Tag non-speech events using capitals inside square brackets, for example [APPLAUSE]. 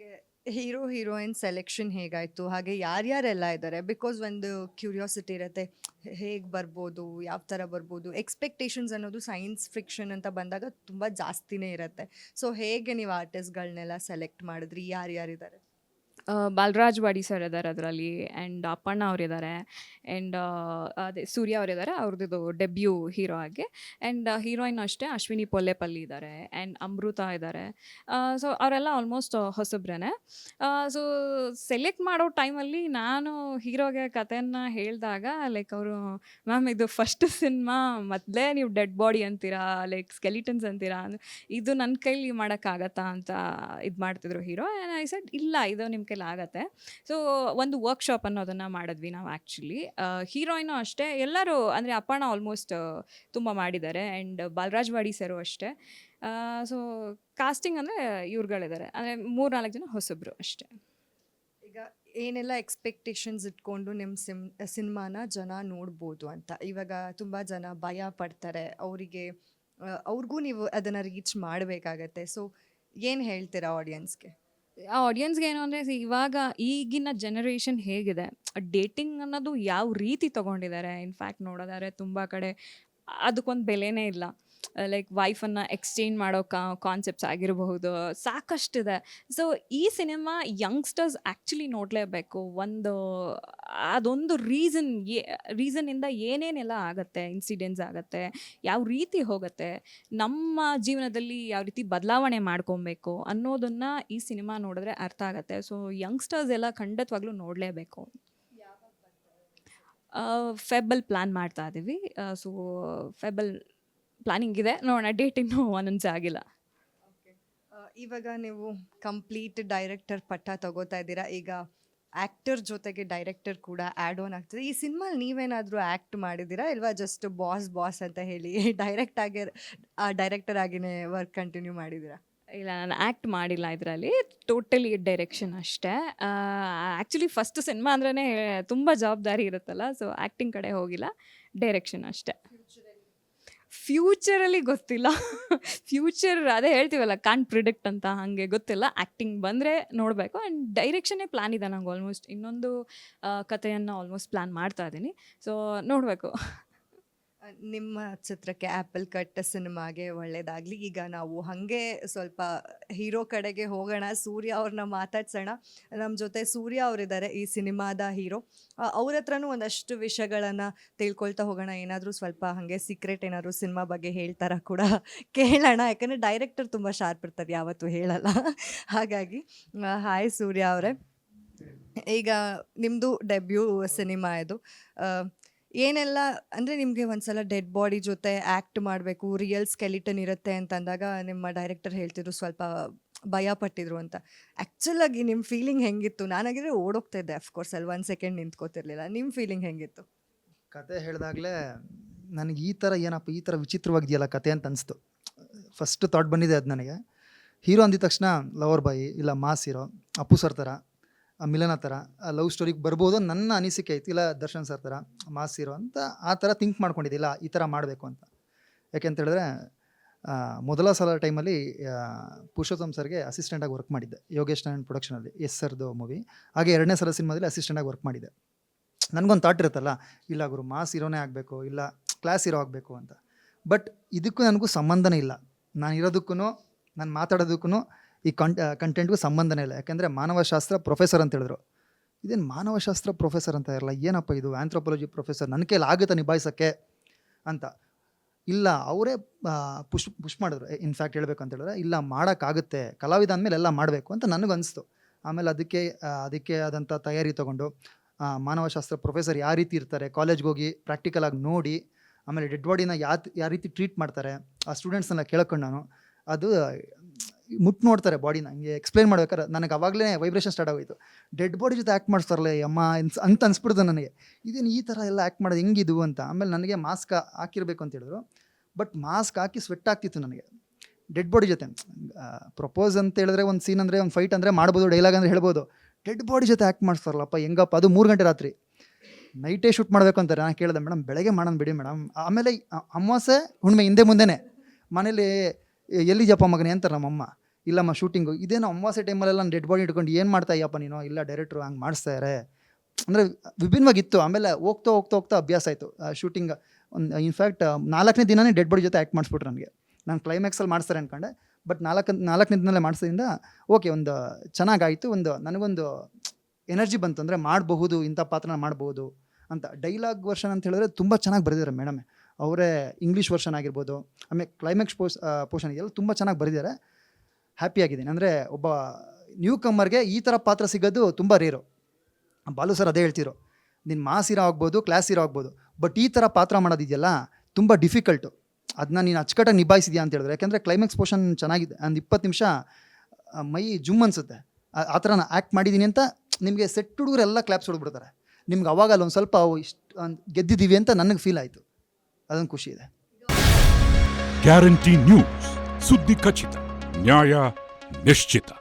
ಹಾಗೆ hero, heroine selection ಹೇಗಾಯಿತು? ಹಾಗೆ ಯಾರ್ಯಾರೆಲ್ಲ ಇದ್ದಾರೆ ಬಿಕಾಸ್ ಒಂದು ಕ್ಯೂರಿಯಾಸಿಟಿ ಇರುತ್ತೆ. ಹೇಗೆ ಬರ್ಬೋದು? ಯಾವ ಥರ ಬರ್ಬೋದು? ಎಕ್ಸ್ಪೆಕ್ಟೇಷನ್ಸ್ ಅನ್ನೋದು ಸೈನ್ಸ್ ಫಿಕ್ಷನ್ ಅಂತ ಬಂದಾಗ ತುಂಬ ಜಾಸ್ತಿನೇ ಇರುತ್ತೆ. ಸೊ ಹೇಗೆ ನೀವು ಆರ್ಟಿಸ್ಟ್ಗಳನ್ನೆಲ್ಲ ಸೆಲೆಕ್ಟ್ ಮಾಡಿದ್ರಿ? ಯಾರ್ಯಾರಿದ್ದಾರೆ? ಬಾಲರಾಜ್ ವಾಡಿ ಸರ್ ಇದ್ದಾರೆ ಅದರಲ್ಲಿ ಆ್ಯಂಡ್ ಅಪ್ಪಣ್ಣ ಅವರಿದ್ದಾರೆ ಆ್ಯಂಡ್ ಅದೇ ಸೂರ್ಯ ಅವರಿದ್ದಾರೆ ಅವ್ರದ್ದು ಡೆಬ್ಯೂ ಹೀರೋ ಆಗಿ ಆ್ಯಂಡ್ ಹೀರೋಯಿನ್ ಅಷ್ಟೇ ಅಶ್ವಿನಿ ಪೊಲ್ಲೆಪಲ್ಲಿ ಇದ್ದಾರೆ ಆ್ಯಂಡ್ ಅಮೃತ ಇದ್ದಾರೆ ಸೊ ಅವರೆಲ್ಲ ಆಲ್ಮೋಸ್ಟ್ ಹೊಸಬ್ರೇ ಸೊ ಸೆಲೆಕ್ಟ್ ಮಾಡೋ ಟೈಮಲ್ಲಿ ನಾನು ಹೀರೋಗೆ ಕಥೆಯನ್ನು ಹೇಳಿದಾಗ ಲೈಕ್ ಅವರು, ಮ್ಯಾಮ್ ಇದು ಫಸ್ಟ್ ಸಿನಿಮಾ ಮೊದಲೇ ನೀವು ಡೆಡ್ ಬಾಡಿ ಅಂತೀರಾ ಲೈಕ್ ಸ್ಕೆಲಿಟನ್ಸ್ ಅಂತೀರಾ? ಇದು ನನ್ನ ಕೈಲಿ ಮಾಡೋಕ್ಕಾಗತ್ತಾ? ಅಂತ ಇದು ಮಾಡ್ತಿದ್ರು ಹೀರೋ ಐ ಸೆಡ್ ಇಲ್ಲ, ಇದು ನಿಮ್ಮ ಕೈಲಿ ಆಗತ್ತೆ. ಸೊ ಒಂದು ವರ್ಕ್ಶಾಪ್ ಅನ್ನೋದನ್ನು ಮಾಡಿದ್ವಿ ನಾವು ಆ್ಯಕ್ಚುಲಿ ಹೀರೋಯಿನು ಅಷ್ಟೇ, ಎಲ್ಲರೂ ಅಂದರೆ ಅಪ್ಪಣ್ಣ ಆಲ್ಮೋಸ್ಟ್ ತುಂಬ ಮಾಡಿದ್ದಾರೆ ಆ್ಯಂಡ್ ಬಾಲರಾಜ್ ವಾಡಿ ಸರು ಅಷ್ಟೇ. ಸೊ ಕಾಸ್ಟಿಂಗ್ ಅಂದರೆ ಇವ್ರುಗಳಿದ್ದಾರೆ. ಅಂದರೆ ಮೂರು ನಾಲ್ಕು ಜನ ಹೊಸಬ್ರು ಅಷ್ಟೇ. ಈಗ ಏನೆಲ್ಲ ಎಕ್ಸ್ಪೆಕ್ಟೇಷನ್ಸ್ ಇಟ್ಕೊಂಡು ನಿಮ್ಮ ಸಿಮ್, ಸಿನಿಮಾನ ಜನ ನೋಡ್ಬೋದು ಅಂತ. ಇವಾಗ ತುಂಬ ಜನ ಭಯ ಪಡ್ತಾರೆ. ಅವರಿಗೆ ಅವ್ರಿಗೂ ನೀವು ಅದನ್ನು ರೀಚ್ ಮಾಡಬೇಕಾಗತ್ತೆ. ಸೊ ಏನು ಹೇಳ್ತೀರಾ ಆಡಿಯನ್ಸ್ಗೆ ಆ ಆಡಿಯನ್ಸ್ಗೆ ಏನು ಅಂದರೆ ಇವಾಗ ಈಗಿನ ಜನರೇಷನ್ ಹೇಗಿದೆ? ಡೇಟಿಂಗ್ ಅನ್ನೋದು ಯಾವ ರೀತಿ ತೊಗೊಂಡಿದ್ದಾರೆ? ಇನ್ಫ್ಯಾಕ್ಟ್ ನೋಡೋದಾದ್ರೆ ತುಂಬ ಕಡೆ ಅದಕ್ಕೊಂದು ಬೆಲೆನೇ ಇಲ್ಲ. ಲೈಕ್ ವೈಫನ್ನು ಎಕ್ಸ್ಚೇಂಜ್ ಮಾಡೋ ಕಾನ್ಸೆಪ್ಟ್ಸ್ ಆಗಿರಬಹುದು, ಸಾಕಷ್ಟಿದೆ. ಸೊ ಈ ಸಿನಿಮಾ ಯಂಗ್ಸ್ಟರ್ಸ್ ಆ್ಯಕ್ಚುಲಿ ನೋಡಲೇಬೇಕು. ಒಂದು, ಅದೊಂದು ರೀಸನ್ ಏ ರೀಸನ್ನಿಂದ ಏನೇನೆಲ್ಲ ಆಗುತ್ತೆ ಇನ್ಸಿಡೆಂಟ್ಸ್ ಆಗುತ್ತೆ, ಯಾವ ರೀತಿ ಹೋಗುತ್ತೆ, ನಮ್ಮ ಜೀವನದಲ್ಲಿ ಯಾವ ರೀತಿ ಬದಲಾವಣೆ ಮಾಡ್ಕೊಬೇಕು ಅನ್ನೋದನ್ನು ಈ ಸಿನಿಮಾ ನೋಡಿದ್ರೆ ಅರ್ಥ ಆಗುತ್ತೆ. ಸೊ ಯಂಗ್ಸ್ಟರ್ಸ್ ಎಲ್ಲ ಖಂಡಿತವಾಗ್ಲೂ ನೋಡಲೇಬೇಕು. ಫೆಬಲ್ ಪ್ಲ್ಯಾನ್ ಮಾಡ್ತಾ ಇದ್ದೀವಿ ಸೊ ಫೆಬಲ್ ಪ್ಲಾನಿಂಗ್ ಇದೆ. ನೋಡೋಣ ಡೇಟ್ ಇನ್ನೂ ಒಂದೊಂದು ಆಗಿಲ್ಲ. ಆ, ಇವಾಗ ನೀವು ಕಂಪ್ಲೀಟ್ ಡೈರೆಕ್ಟರ್ ಪಟ್ಟ ತಗೋತಾ ಇದ್ದೀರಾ? ಈಗ ಆ್ಯಕ್ಟರ್ ಜೊತೆಗೆ ಡೈರೆಕ್ಟರ್ ಕೂಡ ಆ್ಯಡ್ ಆನ್ ಆಗ್ತದೆ. ಈ ಸಿನಿಮಾಲಿ ನೀವೇನಾದರೂ ಆ್ಯಕ್ಟ್ ಮಾಡಿದ್ದೀರಾ? ಇಲ್ವಾ ಜಸ್ಟ್ ಬಾಸ್ ಬಾಸ್ ಅಂತ ಹೇಳಿ [LAUGHS] ಡೈರೆಕ್ಟ್ ಆಗಿ ಡೈರೆಕ್ಟರ್ ಆಗಿನೇ ವರ್ಕ್ ಕಂಟಿನ್ಯೂ ಮಾಡಿದ್ದೀರಾ? ಇಲ್ಲ ನಾನು ಆ್ಯಕ್ಟ್ ಮಾಡಿಲ್ಲ ಇದರಲ್ಲಿ. ಟೋಟಲಿ ಡೈರೆಕ್ಷನ್ ಅಷ್ಟೇ. ಆ್ಯಕ್ಚುಲಿ ಫಸ್ಟ್ ಸಿನಿಮಾ ಅಂದ್ರೇ ತುಂಬ ಜವಾಬ್ದಾರಿ ಇರುತ್ತಲ್ಲ ಸೊ ಆ್ಯಕ್ಟಿಂಗ್ ಕಡೆ ಹೋಗಿಲ್ಲ. ಡೈರೆಕ್ಷನ್ ಅಷ್ಟೇ. ಫ್ಯೂಚರಲ್ಲಿ ಗೊತ್ತಿಲ್ಲ. ಫ್ಯೂಚರ್ ಅದೇ ಹೇಳ್ತೀವಲ್ಲ ಕಾಂಟ್ ಪ್ರಿಡಿಕ್ಟ್ ಅಂತ ಹಾಗೆ ಗೊತ್ತಿಲ್ಲ. ಆ್ಯಕ್ಟಿಂಗ್ ಬಂದರೆ ನೋಡಬೇಕು ಆ್ಯಂಡ್ ಡೈರೆಕ್ಷನ್ನೇ ಪ್ಲ್ಯಾನ್ ಇದೆ ನಂಗೆ ಆಲ್ಮೋಸ್ಟ್ ಇನ್ನೊಂದು ಕಥೆಯನ್ನು ಆಲ್ಮೋಸ್ಟ್ ಪ್ಲ್ಯಾನ್ ಮಾಡ್ತಾ ಇದ್ದೀನಿ. ಸೊ ನೋಡಬೇಕು. ನಿಮ್ಮ ಚಿತ್ರಕ್ಕೆ ಆ್ಯಪಲ್ ಕಟ್ ಸಿನಿಮಾಗೆ ಒಳ್ಳೇದಾಗಲಿ. ಈಗ ನಾವು ಹಾಗೆ ಸ್ವಲ್ಪ ಹೀರೋ ಕಡೆಗೆ ಹೋಗೋಣ, ಸೂರ್ಯ ಅವ್ರನ್ನ ಮಾತಾಡ್ಸೋಣ. ನಮ್ಮ ಜೊತೆ ಸೂರ್ಯ ಅವರಿದ್ದಾರೆ, ಈ ಸಿನಿಮಾದ ಹೀರೋ. ಅವ್ರ ಹತ್ರನೂ ಒಂದಷ್ಟು ವಿಷಯಗಳನ್ನು ತಿಳ್ಕೊಳ್ತಾ ಹೋಗೋಣ. ಏನಾದರೂ ಸ್ವಲ್ಪ ಹಾಗೆ ಸೀಕ್ರೆಟ್ ಏನಾದರೂ ಸಿನಿಮಾ ಬಗ್ಗೆ ಹೇಳ್ತಾರ ಕೂಡ ಕೇಳೋಣ. ಯಾಕಂದರೆ ಡೈರೆಕ್ಟರ್ ತುಂಬ ಶಾರ್ಪ್ ಇರ್ತಾರೆ, ಯಾವತ್ತೂ ಹೇಳಲ್ಲ. ಹಾಗಾಗಿ ಹಾಯ್ ಸೂರ್ಯ ಅವರೇ. ಈಗ ನಿಮ್ಮದು ಡೆಬ್ಯೂ ಸಿನಿಮಾ ಇದು. ಏನೆಲ್ಲ ಅಂದರೆ ನಿಮಗೆ ಒಂದ್ಸಲ ಡೆಡ್ ಬಾಡಿ ಜೊತೆ ಆ್ಯಕ್ಟ್ ಮಾಡಬೇಕು ರಿಯಲ್ ಸ್ಕೆಲಿಟನ್ ಇರುತ್ತೆ ಅಂತ ಅಂದಾಗ ನಿಮ್ಮ ಡೈರೆಕ್ಟರ್ ಹೇಳ್ತಿದ್ರು ಸ್ವಲ್ಪ ಭಯ ಪಟ್ಟಿದ್ರು ಅಂತ. ಆ್ಯಕ್ಚುಲಾಗಿ ನಿಮ್ಮ ಫೀಲಿಂಗ್ ಹೆಂಗಿತ್ತು? ನಾನಾಗಿದ್ರೆ ಓಡೋಗ್ತಾ ಇದ್ದೆ ಅಫ್ಕೋರ್ಸ್ ಅಲ್ಲಿ ಒಂದು ಸೆಕೆಂಡ್ ನಿಂತ್ಕೋತಿರ್ಲಿಲ್ಲ. ನಿಮ್ಮ ಫೀಲಿಂಗ್ ಹೆಂಗಿತ್ತು? ಕತೆ ಹೇಳಿದಾಗಲೇ ನನಗೆ ಈ ಥರ ಏನಪ್ಪ, ಈ ಥರ ವಿಚಿತ್ರವಾಗಿದೆಯಲ್ಲ ಕತೆ ಅಂತ ಅನಿಸ್ತು. ಫಸ್ಟ್ ಥಾಟ್ ಬಂದಿದೆ ಅದು ನನಗೆ. ಹೀರೋ ಅಂದಿದ ತಕ್ಷಣ ಲವರ್ ಬಾಯಿ, ಇಲ್ಲ ಮಾಸ್ ಹೀರೋ, ಅಪ್ಪು ಸರ್ ಥರ ಮಿಲನ ಥರ ಲವ್ ಸ್ಟೋರಿಗೆ ಬರ್ಬೋದು ನನ್ನ ಅನಿಸಿಕೆ ಐತಿ ಇಲ್ಲ ದರ್ಶನ್ ಸರ್ ಥರ, ಮಾಸ್ ಅಂತ ಆ ಥರ ಥಿಂಕ್ ಮಾಡ್ಕೊಂಡಿದ್ದಿಲ್ಲ, ಈ ಥರ ಮಾಡಬೇಕು ಅಂತ. ಯಾಕೆಂತ ಹೇಳಿದ್ರೆ ಮೊದಲ ಸಲ ಟೈಮಲ್ಲಿ ಪುರುಷೋತ್ತಮ್ ಸರ್ಗೆ ಅಸಿಸ್ಟೆಂಟಾಗಿ ವರ್ಕ್ ಮಾಡಿದ್ದೆ. ಯೋಗೇಶ್ ನಾರಾಯಣ್ ಪ್ರೊಡಕ್ಷನಲ್ಲಿ ಎಸ್ ಸರ್ದು ಮೂವಿ ಹಾಗೆ ಎರಡನೇ ಸಲ ಸಿನಿಮಾದಲ್ಲಿ ಅಸಿಸ್ಟೆಂಟಾಗಿ ವರ್ಕ್ ಮಾಡಿದ್ದೆ. ನನಗೊಂದು ಥಾಟ್ ಇರುತ್ತಲ್ಲ, ಇಲ್ಲ ಗುರು, ಮಾಸ್ ಇರೋನೇ ಆಗಬೇಕು, ಇಲ್ಲ ಕ್ಲಾಸ್ ಇರೋ ಆಗಬೇಕು ಅಂತ. ಬಟ್ ಇದಕ್ಕೂ ನನಗೂ ಸಂಬಂಧನೇ ಇಲ್ಲ. ನಾನು ಇರೋದಕ್ಕೂ ನಾನು ಮಾತಾಡೋದಕ್ಕೂ ಈ ಕಂಟ್ ಕಂಟೆಂಟ್ಗೂ ಸಂಬಂಧನೇ ಇಲ್ಲ. ಯಾಕೆಂದರೆ ಮಾನವಶಾಸ್ತ್ರ ಪ್ರೊಫೆಸರ್ ಅಂತ ಹೇಳಿದ್ರು. ಇದೇನು ಮಾನವಶಾಸ್ತ್ರ ಪ್ರೊಫೆಸರ್ ಅಂತ ಇರಲ್ಲ, ಏನಪ್ಪ ಇದು ಆ್ಯಂಥ್ರೋಪಾಲಜಿ ಪ್ರೊಫೆಸರ್ ನನ್ನ ಕೈಲಿ ಆಗುತ್ತೆ ನಿಭಾಯಿಸೋಕ್ಕೆ? ಅಂತ. ಇಲ್ಲ, ಅವರೇ ಪುಷ್ ಪುಷ್ ಮಾಡಿದ್ರು. ಇನ್ಫ್ಯಾಕ್ಟ್ ಹೇಳಬೇಕು ಅಂತ ಹೇಳಿದ್ರೆ, ಇಲ್ಲ, ಮಾಡೋಕ್ಕಾಗುತ್ತೆ. ಕಲಾವಿದ ಅಂದಮೇಲೆ ಎಲ್ಲ ಮಾಡಬೇಕು ಅಂತ ನನಗನ್ನಿಸ್ತು ಆಮೇಲೆ ಅದಕ್ಕೆ ಅದಕ್ಕೆ ಆದಂಥ ತಯಾರಿ ತೊಗೊಂಡು ಮಾನವಶಾಸ್ತ್ರ ಪ್ರೊಫೆಸರ್ ಯಾವ ರೀತಿ ಇರ್ತಾರೆ ಕಾಲೇಜ್ಗೆ ಹೋಗಿ ಪ್ರಾಕ್ಟಿಕಲಾಗಿ ನೋಡಿ, ಆಮೇಲೆ ಡೆಡ್ ಬಾಡಿನ ಯಾವ ಯಾವ ರೀತಿ ಟ್ರೀಟ್ ಮಾಡ್ತಾರೆ, ಆ ಸ್ಟೂಡೆಂಟ್ಸನ್ನ ಕೇಳ್ಕೊಂಡು ನಾನು, ಅದು ಮುಟ್ಟು ನೋಡ್ತಾರೆ ಬಾಡಿನ. ಹಂಗೆ ಎಕ್ಸ್ಪ್ಲೈನ್ ಮಾಡ್ಬೇಕಾದ್ರೆ ನನಗೆ ಅವಾಗಲೇ ವೈಬ್ರೇಷನ್ ಸ್ಟಾರ್ಟ್ ಆಗೋಯ್ತು. ಡೆಡ್ ಬಾಡಿ ಜೊತೆ ಆ್ಯಕ್ಟ್ ಮಾಡಿಸ್ತಾರಲ್ಲ, ಅಮ್ಮ ಅನ್ಸ್ ಅಂತ ಅನ್ಸ್ಬಿಡ್ತು ನನಗೆ. ಇದೇನು ಈ ಥರ ಎಲ್ಲ ಆ್ಯಕ್ಟ್ ಮಾಡೋದು, ಹೆಂಗಿದು ಅಂತ. ಆಮೇಲೆ ನನಗೆ ಮಾಸ್ಕ್ ಹಾಕಿರ್ಬೇಕು ಅಂತ ಹೇಳಿದ್ರು. ಬಟ್ ಮಾಸ್ಕ್ ಹಾಕಿ ಸ್ವೆಟ್ ಆಗ್ತಿತ್ತು ನನಗೆ. ಡೆಡ್ ಬಾಡಿ ಜೊತೆ ಪ್ರಪೋಸ್ ಅಂತ ಹೇಳಿದ್ರೆ ಒಂದು ಸೀನ್ ಅಂದರೆ, ಒಂದು ಫೈಟ್ ಅಂದರೆ ಮಾಡ್ಬೋದು ಡೈಲಾಗ್ ಅಂದರೆ ಹೇಳ್ಬೋದು. ಡೆಡ್ ಬಾಡಿ ಜೊತೆ ಆ್ಯಕ್ಟ್ ಮಾಡಿಸ್ತಾರಲ್ಲಪ್ಪ, ಹೆಂಗಪ್ಪ, ಅದು ಮೂರು ಗಂಟೆ ರಾತ್ರಿ. ನೈಟೇ ಶೂಟ್ ಮಾಡಬೇಕು ಅಂತಾರೆ. ನಾನು ಕೇಳಿದೆ, ಮೇಡಮ್, ಬೆಳಗ್ಗೆ ಮಾಡೋಣ ಬಿಡಿ ಮೇಡಮ್. ಆಮೇಲೆ ಅಮಾವಾಸ್ಯೆ ಹುಣ್ಣಿಮೆ ಹಿಂದೆ ಮುಂದೆನೇ ಮನೇಲಿ, ಎಲ್ಲಿ ಜಪ್ಪ ಮಗನೇ ಅಂತಾರೆ ನಮ್ಮಮ್ಮ. ಇಲ್ಲಮ್ಮ ಶೂಟಿಂಗು ಇದೇನು ಅಮಾವಾಸ್ಯೆ ಟೈಮಲ್ಲೆಲ್ಲ ಡೆಡ್ ಬಾಡಿ ಇಟ್ಕೊಂಡು ಏನು ಮಾಡ್ತಾ ಇyyಪ್ಪ ನೀನು? ಇಲ್ಲ ಡೈರೆಕ್ಟ್ರು ಹಂಗೆ ಇದ್ದಾರೆ ಅಂದರೆ ವಿಭಿನ್ನವಾಗಿತ್ತು, ಆಮೇಲೆ ಹೋಗ್ತಾ ಹೋಗ್ತಾ ಹೋಗ್ತಾ ಅಭ್ಯಾಸ ಆಯಿತು. ಶೂಟಿಂಗ್ ಒಂದು ಇನ್ಫ್ಯಾಕ್ಟ್ ನಾಲ್ಕನೇ ದಿನನೇ ಡೆಡ್ ಬಾಡಿ ಜೊತೆ ಆ್ಯಕ್ಟ್ ಮಾಡಿಸ್ಬಿಟ್ರು ನನಗೆ. ನಾನು ಕ್ಲೈಮ್ಯಾಕ್ಸಲ್ಲಿ ಮಾಡ್ತಾರೆ ಅನ್ಕೊಂಡೆ. ಬಟ್ ನಾಲ್ಕು, ನಾಲ್ಕನೇ ದಿನದಲ್ಲೇ ಮಾಡಿಸೋದ್ರಿಂದ ಓಕೆ ಒಂದು ಚೆನ್ನಾಗಾಯಿತು, ಒಂದು ನನಗೊಂದು ಎನರ್ಜಿ ಬಂತು. ಅಂದರೆ ಮಾಡಬಹುದು, ಇಂಥ ಪಾತ್ರನ ಮಾಡಬಹುದು ಅಂತ. ಡೈಲಾಗ್ ವರ್ಷನ್ ಅಂತ ಹೇಳಿದ್ರೆ ತುಂಬ ಚೆನ್ನಾಗಿ ಬರೆದಿದ್ದಾರೆ ಮೇಡಮೇ ಅವರೇ ಇಂಗ್ಲೀಷ್ ವರ್ಷನ್ ಆಗಿರ್ಬೋದು, ಆಮೇಲೆ ಕ್ಲೈಮ್ಯಾಕ್ಸ್ ಪೋಸ್ ಪೋರ್ಷನ್ ಇದೆಯಲ್ಲ ತುಂಬ ಚೆನ್ನಾಗಿ ಬರೆದಿದ್ದಾರೆ. ಹ್ಯಾಪಿ ಆಗಿದ್ದೀನಿ. ಅಂದರೆ ಒಬ್ಬ ನ್ಯೂ ಕಮ್ಮರ್ಗೆ ಈ ಥರ ಪಾತ್ರ ಸಿಗೋದು ತುಂಬ ರೇರು ಬಾಲು ಸರ್ ಅದೇ ಹೇಳ್ತಿರೋ ನಿನ್ನ ಮಾಸ್ ಇರೋ ಆಗ್ಬೋದು ಕ್ಲಾಸ್ ಇರೋ ಆಗ್ಬೋದು ಬಟ್ ಈ ಥರ ಪಾತ್ರ ಮಾಡೋದಿದೆಯಲ್ಲ, ತುಂಬ ಡಿಫಿಕಲ್ಟು ಅದನ್ನ ನೀನು ಅಚ್ಚುಕಟ್ಟ ನಿಭಾಯಿಸಿದ್ಯಾ ಅಂತ ಹೇಳಿದ್ರೆ, ಯಾಕೆಂದರೆ ಕ್ಲೈಮ್ಯಾಕ್ಸ್ ಪೋರ್ಷನ್ ಚೆನ್ನಾಗಿದೆ. ಒಂದು ಇಪ್ಪತ್ತು ನಿಮಿಷ ಮೈ ಜುಮ್ ಅನಿಸುತ್ತೆ. ಆ ಥರ ನಾನು ಆ್ಯಕ್ಟ್ ಮಾಡಿದ್ದೀನಿ ಅಂತ ನಿಮಗೆ ಸೆಟ್ ಹುಡುಗರೆಲ್ಲ ಕ್ಲಾಪ್ಸ್ ಹೊಡ್ಬಿಡ್ತಾರೆ ನಿಮ್ಗೆ ಅವಾಗ ಅಲ್ಲಿ ಒಂದು ಸ್ವಲ್ಪ ಅವು ಇಷ್ಟು ಗೆದ್ದಿದ್ದೀವಿ ಅಂತ ನನಗೆ ಫೀಲ್ ಆಯಿತು. ಅದೊಂದು ಖುಷಿ ಇದೆ. ಗ್ಯಾರಂಟಿ ನ್ಯೂಸ್ ಸುದ್ದಿ ಖಚಿತ. Ньоя Мещита.